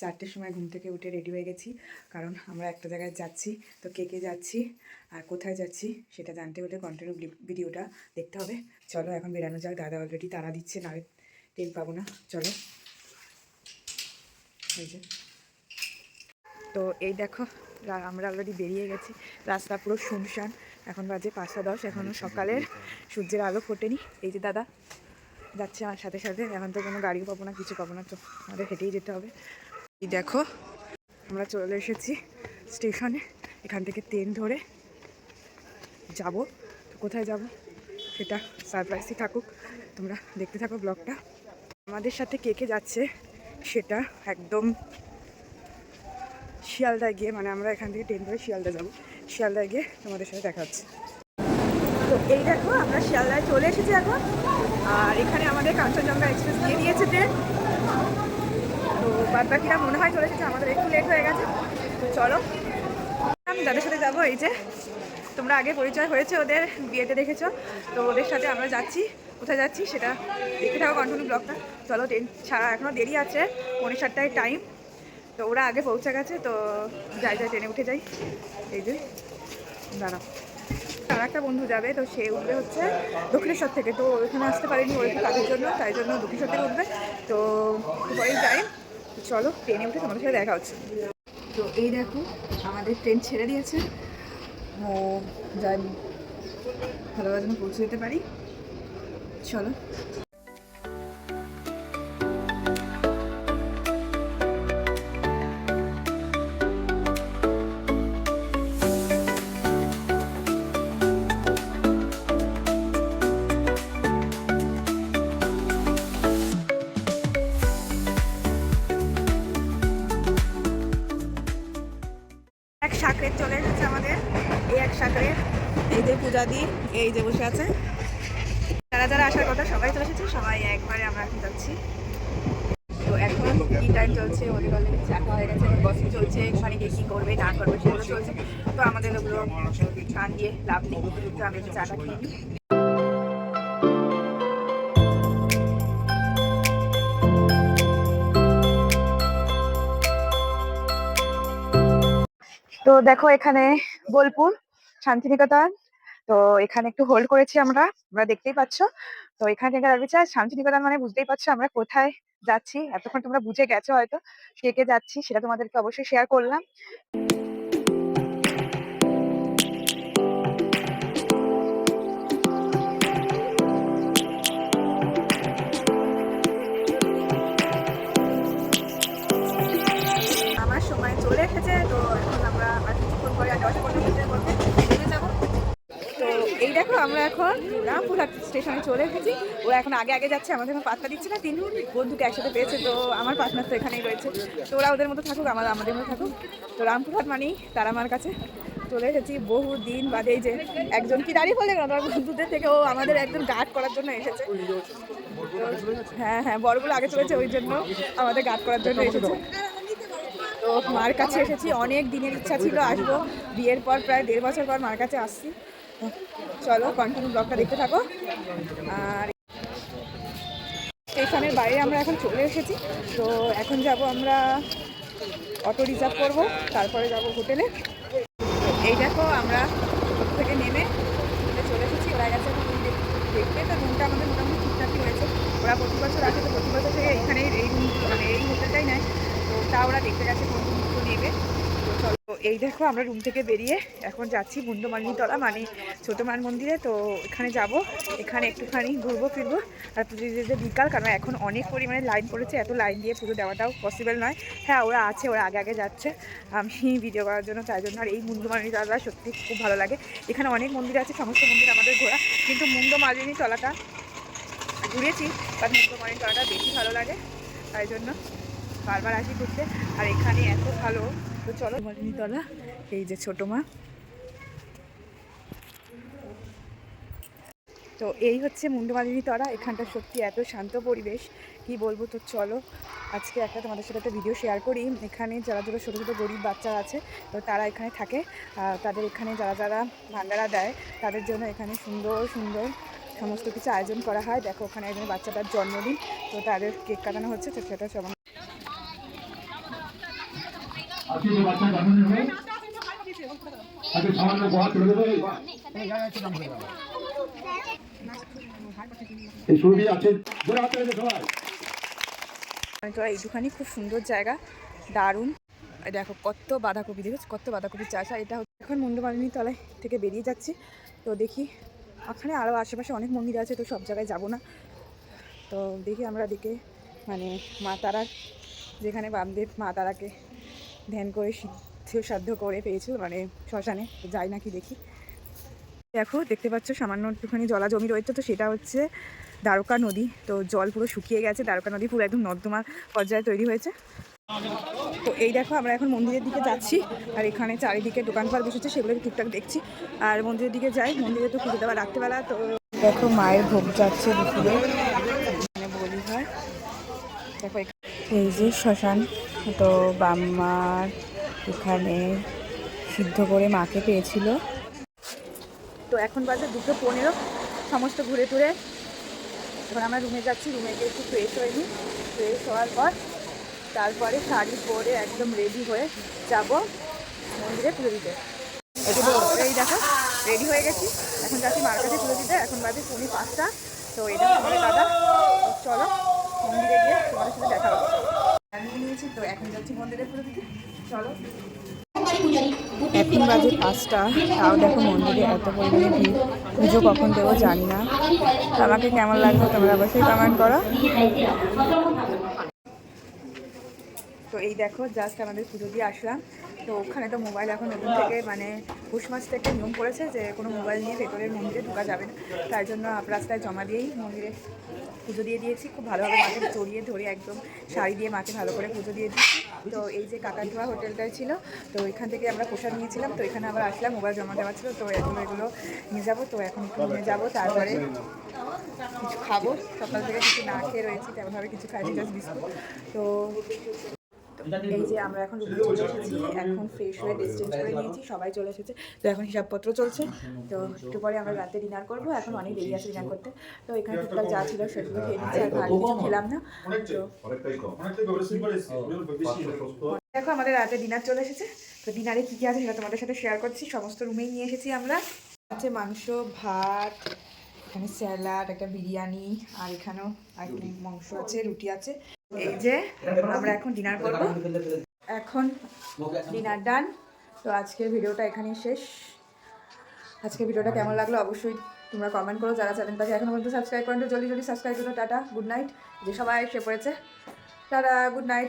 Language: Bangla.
চারটের সময় ঘুম থেকে উঠে রেডি হয়ে গেছি। কারণ আমরা একটা জায়গায় যাচ্ছি তো কে কে যাচ্ছি আর কোথায় যাচ্ছি সেটা জানতে হলে কন্টিনিউ ভিডিওটা দেখতে হবে। চলো এখন বেরানো যাক দাদা অলরেডি তারা দিচ্ছে না টেন পাবো না। চলো। এই যে। তো এই দেখো আমরা অলরেডি বেরিয়ে গেছি। রাস্তা পুরো শুনশান। এখন বাজে পাঁচটা দশ এখনও সকালের। সূর্যের আলো ফোটেনি। এই যে দাদা যাচ্ছে আমার সাথে সাথে। এখন তো কোনো গাড়িও পাবো না কিছু পাবো না তো আমাদের হেঁটেই যেতে হবে। এই দেখো, আমরা চলে এসেছি স্টেশনে। এখান থেকে ট্রেন ধরে যাব। তো কোথায় যাব? সেটা সারপ্রাইজই থাকুক। তোমরা দেখতে থাকো ব্লগটা আমাদের সাথে কে কে যাচ্ছে সেটা একদম শিয়ালদায় গিয়ে মানে আমরা এখান থেকে ট্রেন ধরে শিয়ালদা যাব। শিয়ালদায় গিয়ে তোমাদের সাথে দেখা হচ্ছে। তো এই দেখো, আমরা শিয়ালদায় চলে এসেছি এখন। আর এখানে আমাদের কাঞ্চনজঙ্ঘা এক্সপ্রেস দিয়ে দিয়েছে ট্রেন। বাদ বাকিরা মনে হয় চলে এসেছে, আমাদের একটু লেট হয়ে গেছে। চলো, আমি যাদের সাথে যাব, এই যে। তোমরা আগে পরিচয় হয়েছে ওদের, বিয়েতে দেখেছ। তো ওদের সাথে আমরা যাচ্ছি, কোথায় যাচ্ছি সেটা দেখে থাকো কন্টিনিউ ব্লগটা। চলো, ট্রেন ছাড়া এখনও দেরি আছে, পৌনে সাতটায় টাইম তো ওরা আগে পৌঁছে গেছে, তো যাই যাই, ট্রেনে উঠে যাই। এই যে দাঁড়া আর একটা বন্ধু যাবে, তো সে উঠবে হচ্ছে দক্ষিণেশ্বর থেকে। তো ওইখানে আসতে পারেনি, ওই একটু কাজের জন্য, তাই জন্য দক্ষিণেশ্বর থেকে উঠবে। তো পরেই তো চলো, ট্রেনে উঠে তোমাদের সাথে দেখা হচ্ছে। তো এই দেখো, আমাদের ট্রেন ছেড়ে দিয়েছে। ও, যাই ভালোভাবে যেন পৌঁছে যেতে পারি। চলো। এক চলে এসেছে আমাদের। এই এক সাকরের এই যে পূজা দি এই যে বসে আছে। যারা যারা আসার কথা সবাই চলে এসেছে, সবাই একবারে আমরা এখন যাচ্ছি। তো এখন কি টাইম চলছে? ওদের অলরেডি চাকা হয়ে গেছে। বসে চলছে, এখানে গিয়ে কী করবে, না করবে, সেগুলো চলছে। তো আমাদের ওগুলো কান দিয়ে লাভ নেই। তো আমি চাটা খেয়ে তো দেখো এখানে বোলপুর, শান্তিনিকেতন। তো এখানে একটু হোল্ড করেছি আমরা আমরা দেখতেই পাচ্ছ। তো এখানে আর শান্তিনিকেতন মানে বুঝতেই পারছ আমরা কোথায় যাচ্ছি। এতক্ষণ তোমরা বুঝে গেছো হয়তো কে কে যাচ্ছি, সেটা তোমাদেরকে অবশ্যই শেয়ার করলাম। এই দেখো, আমরা এখন রামপুরহাট স্টেশনে চলে এসেছি। ওরা এখন আগে আগে যাচ্ছে, আমাদের এখন পাত্তা দিচ্ছে না। তিন বন্ধুকে একসাথে পেয়েছে, তো আমার পার্টনার তো এখানেই রয়েছে। তো ওরা ওদের মতো থাকুক, আমার আমাদের মতো থাকুক। তো রামপুরহাট মানেই তারা আমার কাছে চলে এসেছি। বহু দিন বাদে যে একজন কি দাঁড়িয়ে বলে আমার বন্ধুদের থেকে ও আমাদের একজন গার্ড করার জন্য এসেছে। হ্যাঁ হ্যাঁ বড়গুলো আগে চলেছে, ওই জন্য আমাদের গার্ড করার জন্য এসেছে। তো মার কাছে এসেছি, অনেক দিনের ইচ্ছা ছিল আসব। বিয়ের পর প্রায় দেড় বছর পর মার কাছে আসছি। চলো কন্টিনিউ ব্লগটা দেখতে থাকো। আর স্টেশনের বাইরে আমরা এখন চলে এসেছি। তো এখন যাব আমরা অটো রিজার্ভ করব, তারপরে যাব হোটেলে। এই দেখো, আমরা থেকে নেমে চলে এসেছি। ওরা গেছে দেখতে। তো রুমটা আমাদের মোটামুটি ঠিকঠাকই হয়েছে। ওরা প্রতি বছর আসে, তো প্রতি বছর থেকে এখানে এই রুম মানে এই হোটেলটাই নেয়। তো ওরা দেখতে গেছে রুমগুলো নেবে। তো চলো, এই দেখো আমরা রুম থেকে বেরিয়ে এখন যাচ্ছি মুন্ডমালিনীতলা মানে ছোটো মান মন্দিরে। তো এখানে যাব, এখানে একটুখানি ঘুরবো, ফিরবো। আর পুজো দিতে বিকাল, কারণ এখন অনেক পরিমাণে লাইন পড়েছে, এত লাইন দিয়ে পুজো দেওয়াটাও পসিবল নয়। হ্যাঁ ওরা আছে, ওরা আগে আগে যাচ্ছে। আমি ভিডিও করার জন্য তাই জন্য আর এই তলা সত্যি খুব ভালো লাগে। এখানে অনেক মন্দির আছে, সমস্ত মন্দির আমাদের ঘোরা। কিন্তু তলাটা ঘুরেছি, বাট মুন্ডমালিনী তলাটা বেশি ভালো লাগে, তাই জন্য। বারবার আসি ঘুরতে, আর এখানে এত ভালো। তো চলো তলা এই যে ছোটো মা। তো এই হচ্ছে মুন্ডমালিনী তলা এখানটা সত্যি এত শান্ত পরিবেশ। কি বলব, তো চলো, আজকে একটা তোমাদের সাথে একটা ভিডিও শেয়ার করি। এখানে যারা যারা ছোটো ছোটো গরিব বাচ্চা আছে, তো তারা এখানে থাকে। তাদের এখানে যারা যারা ভান্ডারা দেয়, তাদের জন্য এখানে সুন্দর সুন্দর সমস্ত কিছু আয়োজন করা হয়। দেখো, ওখানে একজন বাচ্চাটার জন্মদিন, তো তাদের কেক কাটানো হচ্ছে, তো সেটা সবাই আজকে যে বাচ্চা তাকে সামান্য দেবে এই আছে সবাই তো এইটুখানি খুব সুন্দর জায়গা, দারুণ। দেখো, কত বাঁধাকপি, দেখেছ? কত বাঁধাকপি চাষ আর এটা হচ্ছে এখন মন্ডমালিনী তলায় থেকে বেরিয়ে যাচ্ছি। তো দেখি, ওখানে আরও আশেপাশে অনেক মন্দির আছে, তো সব জায়গায় যাব না। তো দেখি আমরা দেখে মানে মা তারার, যেখানে বামদেব মা তারাকে ধ্যান করে সিদ্ধ সাধ্য করে পেয়েছিল মানে শ্মশানে যাই নাকি দেখি। দেখো, দেখতে পাচ্ছ সামান্য একটুখানি জলা জমি রয়েছে, তো সেটা হচ্ছে দ্বারকা নদী। তো জল পুরো শুকিয়ে গেছে, দ্বারকা নদী পুরো একদম নর্দমা পর্যায়ে তৈরি হয়েছে। তো এই দেখো, আমরা এখন মন্দিরের দিকে যাচ্ছি, আর এখানে চারিদিকে দোকানপাট বসেছে, সেগুলো টুকটাক দেখছি। আর মন্দিরের দিকে যাই, মন্দিরে তো পুজো দেওয়া রাত্রেবেলা, তো দেখো মায়ের ভোগ যাচ্ছে দুপুরে। এখানে বলি হয়। দেখো এই যে শ্মশান। তো বাম্মার এখানে সিদ্ধ করে মাকে পেয়েছিল। তো এখন বাজে দুটো পনেরো, সমস্ত ঘুরে টুরে। এখন আমরা রুমে যাচ্ছি, রুমে গিয়ে একটু ফ্রেশ হয়ে নিই। ফ্রেশ হওয়ার পর তারপরে শাড়ি পরে একদম রেডি হয়ে যাব মন্দিরে পুজো দিতে। এই দেখো রেডি হয়ে গেছি। এখন যাচ্ছি মার কাছে পুজো দিতে। এখন বাজে পৌনে পাঁচটা। তো এটা আমাদের দাদা। চলো মন্দিরে গিয়ে তোমাদের সাথে দেখা হচ্ছে এখন বাজে পাঁচটা। তাও দেখো মন্দিরে এত পরিমাণে ভিড়। পুজো কখন দেবো জানি না। আমাকে কেমন লাগবে তোমরা অবশ্যই কমেন্ট করো। তো এই দেখো জাস্ট আমাদের পুজো দিয়ে আসলাম। তো ওখানে তো মোবাইল এখন নতুন থেকে মানে পুষ মাস থেকে নিয়ম করেছে যে কোনো মোবাইল নিয়ে ভেতরের মন্দিরে ঢোকা যাবে না। তার জন্য রাস্তায় জমা দিয়েই মন্দিরে পুজো দিয়ে দিয়েছি। খুব ভালোভাবে মাকে জড়িয়ে ধরে একদম শাড়ি দিয়ে মাকে ভালো করে পুজো দিয়ে দিয়েছি। তো এই যে কাকারধোয়া হোটেলটাই ছিল, তো এখান থেকে আমরা প্রসাদ নিয়েছিলাম। তো এখানে আবার আসলাম মোবাইল জমা দেওয়া ছিল। তো এখন এগুলো নিয়ে যাব। তো এখন একটু নিয়ে যাব, তারপরে কিছু খাব। সকাল থেকে কিছু না খেয়ে রয়েছি, তেমনভাবে কিছু জাস্ট বিস্কুট। তো এই যে আমরা এখন রুমে চলে এসেছি এখন ফ্রেশ হয়ে করে নিয়েছি সবাই চলে এসেছে। তো এখন হিসাবপত্র চলছে তো একটু পরে আমরা রাতে ডিনার করব এখন অনেক দেরি আছে ডিনার করতে। তো এখানে টুকটাক যা ছিল সেগুলো খেয়ে নিচ্ছি আর ভালো কিছু খেলাম না। তো দেখো আমাদের রাতে ডিনার চলে এসেছে। তো ডিনারে কী কী আছে সেটা তোমাদের সাথে শেয়ার করছি। সমস্ত রুমেই নিয়ে এসেছি আমরা। আছে মাংস ভাত এখানে স্যালাড একটা বিরিয়ানি আর এখানেও আরেকটু মাংস আছে রুটি আছে। এই যে আমরা এখন ডিনার করব। এখন ডিনার ডান তো আজকের ভিডিওটা এখানেই শেষ। আজকের ভিডিওটা কেমন লাগল অবশ্যই তোমরা কমেন্ট করো। যারা চ্যানেলটাকে এখন পর্যন্ত সাবস্ক্রাইব করেন জলদি জলদি সাবস্ক্রাইব করো। টাটা গুড নাইট যে সবাই এসে পড়েছে, টাটা গুড নাইট